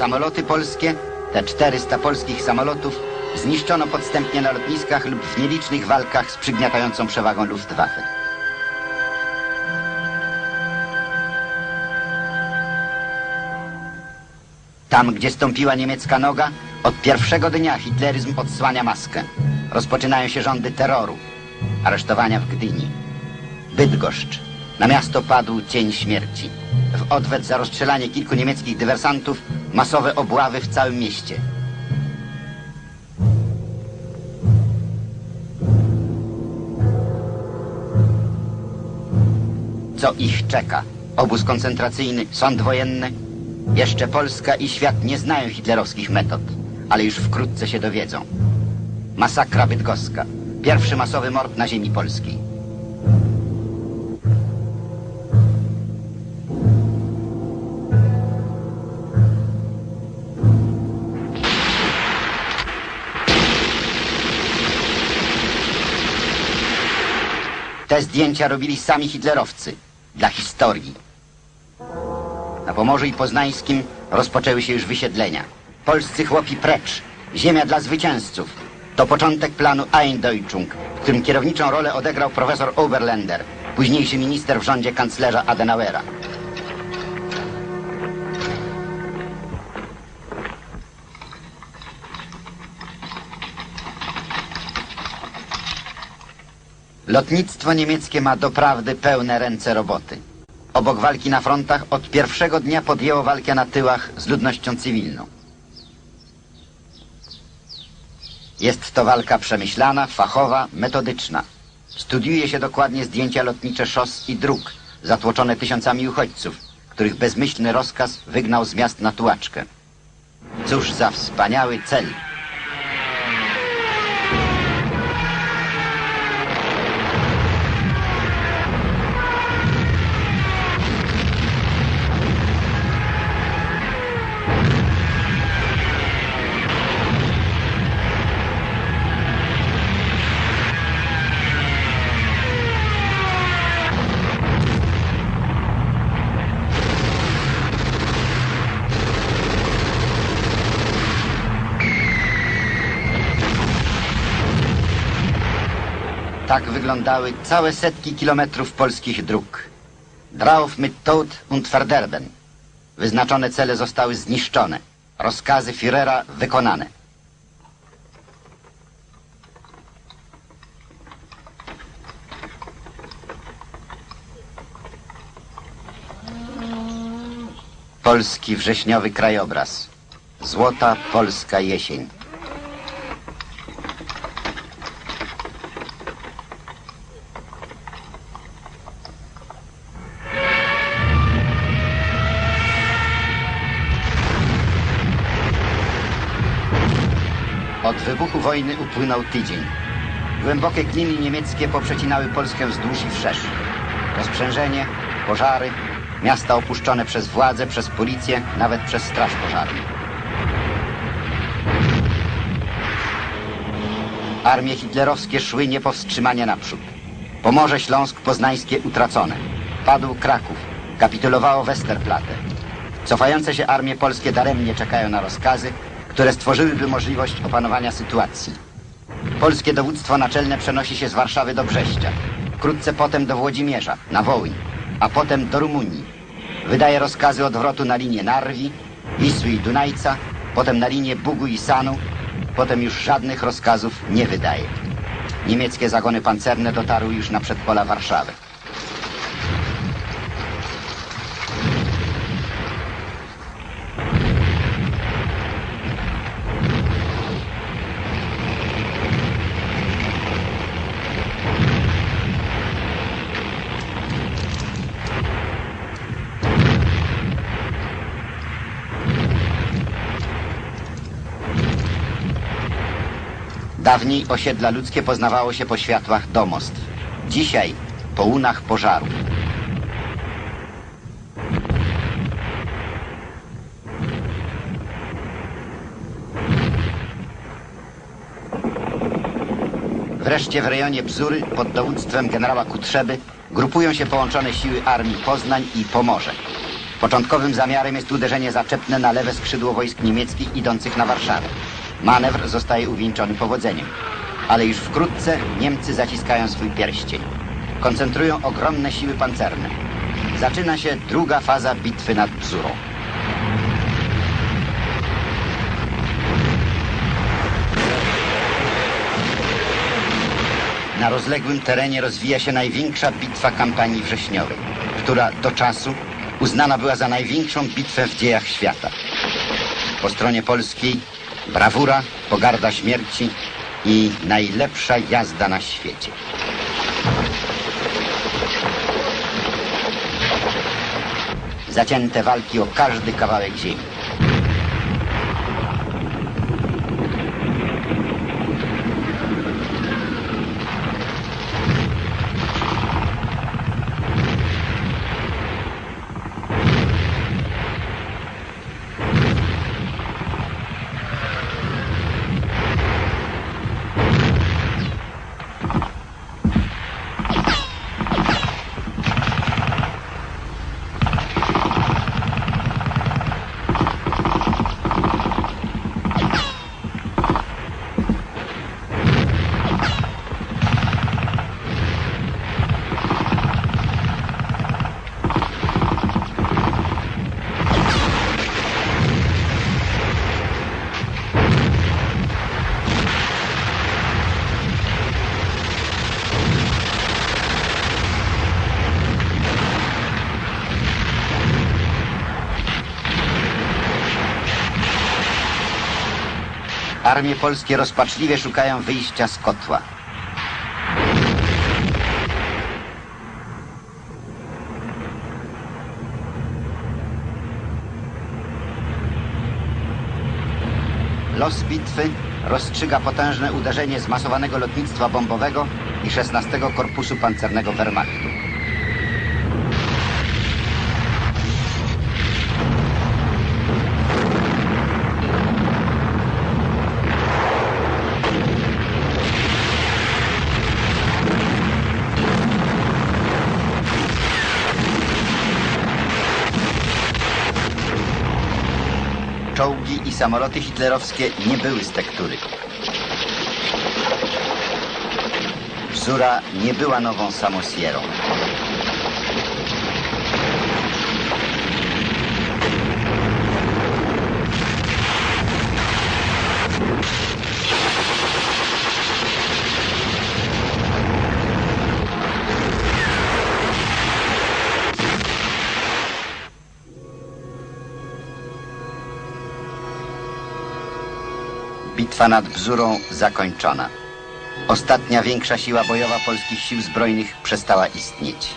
samoloty polskie, te 400 polskich samolotów, zniszczono podstępnie na lotniskach lub w nielicznych walkach z przygniatającą przewagą Luftwaffe. Tam, gdzie stąpiła niemiecka noga, od pierwszego dnia hitleryzm odsłania maskę. Rozpoczynają się rządy terroru, aresztowania w Gdyni. Bydgoszcz. Na miasto padł cień śmierci. W odwet za rozstrzelanie kilku niemieckich dywersantów masowe obławy w całym mieście. Co ich czeka? Obóz koncentracyjny, sąd wojenny? Jeszcze Polska i świat nie znają hitlerowskich metod, ale już wkrótce się dowiedzą. Masakra bydgoska. Pierwszy masowy mord na ziemi polskiej. Te zdjęcia robili sami hitlerowcy. Dla historii. Na Pomorzu i Poznańskim rozpoczęły się już wysiedlenia. Polscy chłopi precz. Ziemia dla zwycięzców. To początek planu Eindeutschung, w którym kierowniczą rolę odegrał profesor Oberländer, późniejszy minister w rządzie kanclerza Adenauera. Lotnictwo niemieckie ma doprawdy pełne ręce roboty. Obok walki na frontach od pierwszego dnia podjęło walkę na tyłach z ludnością cywilną. Jest to walka przemyślana, fachowa, metodyczna. Studiuje się dokładnie zdjęcia lotnicze szos i dróg, zatłoczone tysiącami uchodźców, których bezmyślny rozkaz wygnał z miast na tułaczkę. Cóż za wspaniały cel! Tak wyglądały całe setki kilometrów polskich dróg. Drauf mit Tod und Verderben. Wyznaczone cele zostały zniszczone. Rozkazy Führera wykonane. Polski wrześniowy krajobraz. Złota polska jesień. Wybuchu wojny upłynął tydzień. Głębokie kliny niemieckie poprzecinały Polskę wzdłuż i wszerz. Rozprzężenie, pożary, miasta opuszczone przez władze, przez policję, nawet przez straż pożarną. Armie hitlerowskie szły niepowstrzymanie naprzód. Pomorze Śląsk Poznańskie utracone. Padł Kraków. Kapitulowało Westerplatte. Cofające się armie polskie daremnie czekają na rozkazy, które stworzyłyby możliwość opanowania sytuacji. Polskie dowództwo naczelne przenosi się z Warszawy do Brześcia, wkrótce potem do Włodzimierza, na Wołyń, a potem do Rumunii. Wydaje rozkazy odwrotu na linię Narwi, Wisły i Dunajca, potem na linię Bugu i Sanu, potem już żadnych rozkazów nie wydaje. Niemieckie zagony pancerne dotarły już na przedpola Warszawy. Dawniej osiedla ludzkie poznawało się po światłach domostw. Dzisiaj po łunach pożaru. Wreszcie w rejonie Bzury pod dowództwem generała Kutrzeby grupują się połączone siły armii Poznań i Pomorze. Początkowym zamiarem jest uderzenie zaczepne na lewe skrzydło wojsk niemieckich idących na Warszawę. Manewr zostaje uwieńczony powodzeniem. Ale już wkrótce Niemcy zaciskają swój pierścień. Koncentrują ogromne siły pancerne. Zaczyna się druga faza bitwy nad Bzurą. Na rozległym terenie rozwija się największa bitwa kampanii wrześniowej, która do czasu uznana była za największą bitwę w dziejach świata. Po stronie polskiej brawura, pogarda śmierci i najlepsza jazda na świecie. Zacięte walki o każdy kawałek ziemi. Armie polskie rozpaczliwie szukają wyjścia z kotła. Los bitwy rozstrzyga potężne uderzenie zmasowanego lotnictwa bombowego i 16 Korpusu Pancernego Wehrmachtu. Czołgi i samoloty hitlerowskie nie były z tektury. Bzura nie była nową samosierą. Bitwa nad Bzurą zakończona. Ostatnia większa siła bojowa polskich sił zbrojnych przestała istnieć.